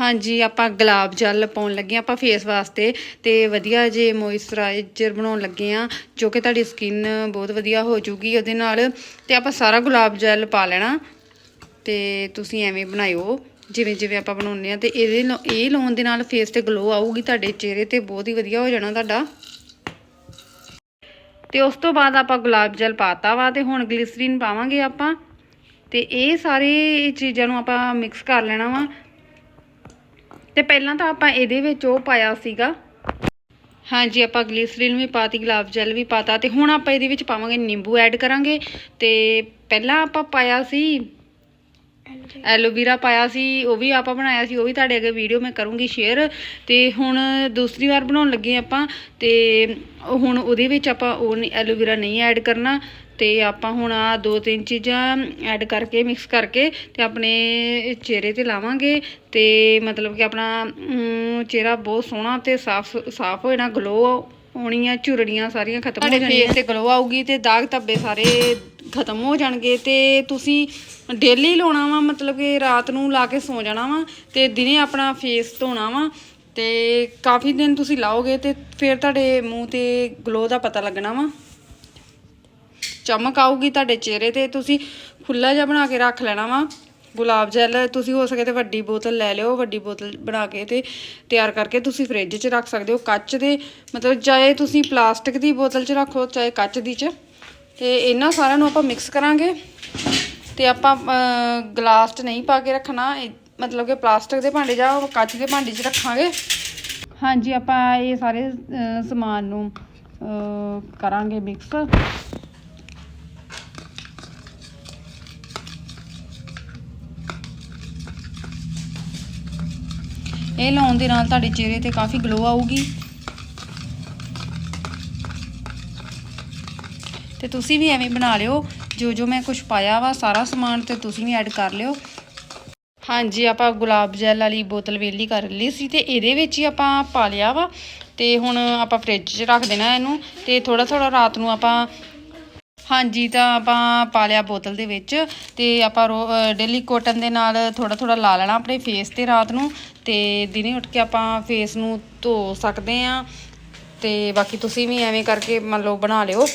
ਹਾਂਜੀ, ਆਪਾਂ ਗੁਲਾਬ ਜਲ ਪਾਉਣ ਲੱਗੇ ਹਾਂ, ਆਪਾਂ ਫੇਸ ਵਾਸਤੇ ਤੇ ਵਧੀਆ ਜੇ ਮੋਇਸਚਰਾਈਜ਼ਰ ਬਣਾਉਣ ਲੱਗੇ ਆ ਜੋ ਕਿ ਤੁਹਾਡੀ ਸਕਿਨ ਬਹੁਤ ਵਧੀਆ ਹੋ ਜੂਗੀ ਉਹਦੇ ਨਾਲ। ਤੇ ਆਪਾਂ ਸਾਰਾ ਗੁਲਾਬ ਜਲ ਪਾ ਲੈਣਾ ਤੇ ਤੁਸੀਂ ਐਵੇਂ ਬਣਾਇਓ, ਜਿਵੇਂ ਜਿਵੇਂ ਆਪਾਂ ਬਣਾਉਂਦੇ ਆ ਤੇ ਇਹਦੇ ਲਾ- ਇਹ ਲਾਉਣ ਦੇ ਨਾਲ ਫੇਸ ਤੇ ਗਲੋ ਆਊਗੀ, ਤੁਹਾਡੇ ਚਿਹਰੇ ਤੇ ਬਹੁਤ ਹੀ ਵਧੀਆ ਹੋ ਜਾਣਾ ਤੁਹਾਡਾ। ਤੇ ਉਸ ਤੋਂ ਬਾਅਦ ਆਪਾਂ ਗੁਲਾਬ ਜਲ ਪਾਤਾ ਵਾ ਤੇ ਹੁਣ ਗਲਿਸਰੀਨ ਪਾਵਾਂਗੇ ਆਪਾਂ। ਤੇ ਇਹ ਸਾਰੇ ਚੀਜ਼ਾਂ ਨੂੰ ਆਪਾਂ ਮਿਕਸ ਕਰ ਲੈਣਾ ਵਾ ਤੇ ਪਹਿਲਾਂ ਤਾਂ ਆਪਾਂ ਇਹਦੇ ਵਿੱਚ ਉਹ ਪਾਇਆ ਸੀਗਾ। ਹਾਂਜੀ, ਆਪਾਂ ਗਲੀਸਰੀਨ ਵੀ ਪਾਤੀ, ਗੁਲਾਬ ਜਲ ਵੀ ਪਾਤਾ ਤੇ ਹੁਣ ਆਪਾਂ ਇਹਦੇ ਵਿੱਚ ਪਾਵਾਂਗੇ ਨਿੰਬੂ ਐਡ ਕਰਾਂਗੇ ਤੇ ਪਹਿਲਾਂ ਆਪਾਂ ਪਾਇਆ ਸੀ ਐਲੋਵੀਰਾ ਪਾਇਆ ਸੀ, ਉਹ ਵੀ ਆਪਾਂ ਬਣਾਇਆ ਸੀ, ਉਹ ਵੀ ਤੁਹਾਡੇ ਅੱਗੇ ਵੀਡੀਓ ਮੈਂ ਕਰੂੰਗੀ ਸ਼ੇਅਰ ਤੇ ਹੁਣ ਦੂਸਰੀ ਵਾਰ ਬਣਾਉਣ ਲੱਗੇ ਆਪਾਂ ਤੇ ਹੁਣ ਉਹਦੇ ਵਿੱਚ ਆਪਾਂ ਉਹ ਐਲੋਵੀਰਾ ਨਹੀਂ ਐਡ ਕਰਨਾ ਤੇ ਆਪਾਂ ਹੁਣ ਆ ਦੋ ਤਿੰਨ ਚੀਜ਼ਾਂ ਐਡ ਕਰਕੇ ਮਿਕਸ ਕਰਕੇ ਤੇ ਆਪਣੇ ਚਿਹਰੇ ਤੇ ਲਾਵਾਂਗੇ ਤੇ ਮਤਲਬ ਕਿ ਆਪਣਾ ਚਿਹਰਾ ਬਹੁਤ ਸੋਹਣਾ ਤੇ ਸਾਫ਼ ਸਾਫ਼ ਹੋ ਜਾਣਾ ਗਲੋ ਆਉਣੀਆਂ ਝੁਰੜੀਆਂ ਸਾਰੀਆਂ ਖਤਮ ਹੋ ਫੇਸ ਤੇ ਗਲੋ ਆਊਗੀ ਤੇ ਦਾਗ ਧੱਬੇ ਸਾਰੇ ਖਤਮ ਹੋ ਜਾਣਗੇ ਤੇ ਤੁਸੀਂ ਡੇਲੀ ਲਾਉਣਾ ਵਾ ਮਤਲਬ ਕਿ ਰਾਤ ਨੂੰ ਲਾ ਕੇ ਸੌ ਜਾਣਾ ਵਾ ਤੇ ਦਿਨੇ ਆਪਣਾ ਫੇਸ ਧੋਣਾ ਵਾ ਤੇ ਕਾਫੀ ਦਿਨ ਤੁਸੀਂ ਲਾਓਗੇ ਤੇ ਫਿਰ ਤੁਹਾਡੇ ਮੂੰਹ ਤੇ ਗਲੋ ਦਾ ਪਤਾ ਲੱਗਣਾ ਵਾ। ਚਮਕ ਆਊਗੀ ਤੁਹਾਡੇ ਚਿਹਰੇ ਤੇ, ਤੁਸੀਂ ਖੁੱਲਾ ਜਿਹਾ ਬਣਾ ਕੇ ਰੱਖ ਲੈਣਾ ਵਾ। ਗੁਲਾਬ ਜਲ ਤੁਸੀਂ ਹੋ ਸਕੇ ਤੇ ਵੱਡੀ ਬੋਤਲ ਲੈ ਲਿਓ, ਵੱਡੀ ਬੋਤਲ ਬਣਾ ਕੇ ਤੇ ਤਿਆਰ ਕਰਕੇ ਤੁਸੀਂ ਫ੍ਰਿਜ 'ਚ ਰੱਖ ਸਕਦੇ ਹੋ। ਕੱਚ ਦੇ, ਮਤਲਬ ਚਾਹੇ ਤੁਸੀਂ ਪਲਾਸਟਿਕ ਦੀ ਬੋਤਲ 'ਚ ਰੱਖੋ, ਚਾਹੇ ਕੱਚ ਦੀ 'ਚ। ਤੇ ਇਹਨਾਂ ਸਾਰਿਆਂ ਨੂੰ ਆਪਾਂ ਮਿਕਸ ਕਰਾਂਗੇ। ਤੇ ਆਪਾਂ ਗਲਾਸ 'ਚ ਨਹੀਂ ਪਾ ਕੇ ਰੱਖਣਾ। ਮਤਲਬ ਕਿ ਪਲਾਸਟਿਕ ਦੇ ਭਾਂਡੇ ਜਾਂ ਕੱਚ ਦੇ ਭਾਂਡੇ 'ਚ ਰੱਖਾਂਗੇ। ਹਾਂਜੀ, ਆਪਾਂ ਇਹ ਸਾਰੇ ਸਮਾਨ ਨੂੰ ਕਰਾਂਗੇ ਮਿਕਸ। ਇਹ ਲਾਉਣ ਦੇ ਨਾਲ ਤੁਹਾਡੇ ਚਿਹਰੇ ਤੇ ਕਾਫੀ ਗਲੋ ਆਊਗੀ। ਤੇ ਤੁਸੀਂ ਵੀ ਐਵੇਂ ਬਣਾ ਲਿਓ, ਜੋ ਜੋ ਮੈਂ ਕੁਝ ਪਾਇਆ ਵਾ, ਸਾਰਾ ਸਮਾਨ ਤੇ ਤੁਸੀਂ ਵੀ ਐਡ ਕਰ ਲਿਓ। ਹਾਂਜੀ, ਆਪਾਂ ਗੁਲਾਬ ਜੈਲ ਵਾਲੀ ਬੋਤਲ ਵੇਲੀ ਕਰ ਲਈ ਸੀ ਤੇ ਇਹਦੇ ਵਿੱਚ ਹੀ ਆਪਾਂ ਪਾ ਲਿਆ ਵਾ। ਤੇ ਹੁਣ ਆਪਾਂ ਫ੍ਰਿਜ 'ਚ ਰੱਖ ਦੇਣਾ ਇਹਨੂੰ ਤੇ ਥੋੜਾ ਥੋੜਾ ਰਾਤ ਨੂੰ ਆਪਾਂ ਹਾਂਜੀ, ਤਾਂ ਆਪਾਂ ਪਾ ਲਿਆ ਬੋਤਲ ਦੇ ਵਿੱਚ ਤੇ ਆਪਾਂ ਡੇਲੀ ਕੋਟਨ ਦੇ ਨਾਲ ਥੋੜਾ ਥੋੜਾ ਲਾ ਲੈਣਾ ਆਪਣੇ ਫੇਸ ਤੇ ਰਾਤ ਨੂੰ ਤੇ ਦਿਨੇ ਉੱਠ ਕੇ ਆਪਾਂ ਫੇਸ ਨੂੰ ਧੋ ਸਕਦੇ ਆ ਤੇ ਬਾਕੀ ਤੁਸੀਂ ਵੀ ਐਵੇਂ ਕਰਕੇ ਮੰਨ ਲਓ ਬਣਾ ਲਿਓ।